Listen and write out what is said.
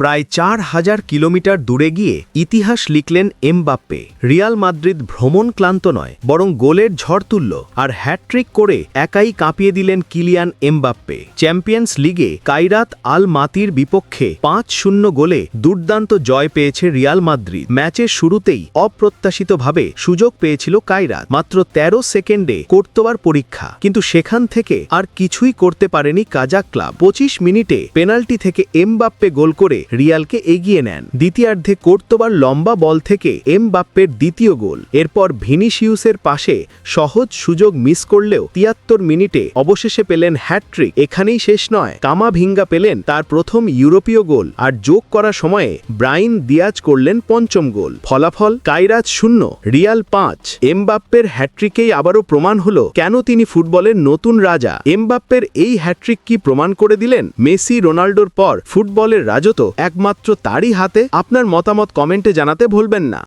প্রায় চার হাজার কিলোমিটার দূরে গিয়ে ইতিহাস লিখলেন এমবাপ্পে। রিয়াল মাদ্রিদ ভ্রমণ ক্লান্ত নয়, বরং গোলের ঝড় তুলল আর হ্যাট্রিক করে একাই কাঁপিয়ে দিলেন কিলিয়ান এমবাপ্পে। চ্যাম্পিয়ন্স লিগে কাইরাত আল মাতির বিপক্ষে পাঁচ শূন্য গোলে দুর্দান্ত জয় পেয়েছে রিয়াল মাদ্রিদ। ম্যাচের শুরুতেই অপ্রত্যাশিতভাবে সুযোগ পেয়েছিল কাইরাত মাত্র ১৩ সেকেন্ডে কোর্তোবার পরীক্ষা, কিন্তু সেখান থেকে আর কিছুই করতে পারেনি কাজাক ক্লাব। পঁচিশ মিনিটে পেনাল্টি থেকে এমবাপ্পে গোল করে রিয়ালকে এগিয়ে নেন। দ্বিতীয়ার্ধে কোর্তোবার লম্বা বল থেকে এমবাপ্পের দ্বিতীয় গোল। এরপর ভিনিসিউসের পাশে সহজ সুযোগ মিস করলেও তিয়াত্তর মিনিটে অবশেষে পেলেন হ্যাট্রিক এখানেই শেষ নয়, কামাভিঙ্গা পেলেন তার প্রথম ইউরোপীয় গোল আর যোগ করা সময়ে ব্রাইন দিয়াজ করলেন পঞ্চম গোল। ফলাফল কাইরাজ শূন্য, রিয়াল পাঁচ। এমবাপ্পের হ্যাট্রিকেই আবারও প্রমাণ হল কেন তিনি ফুটবলের নতুন রাজা। এমবাপ্পের এই হ্যাট্রিক কি প্রমাণ করে দিলেন? মেসি, রোনাল্ডোর পর ফুটবলের রাজত্ব একমাত্র তারই হাতে আপনার মতামত কমেন্টে জানাতে ভুলবেন না।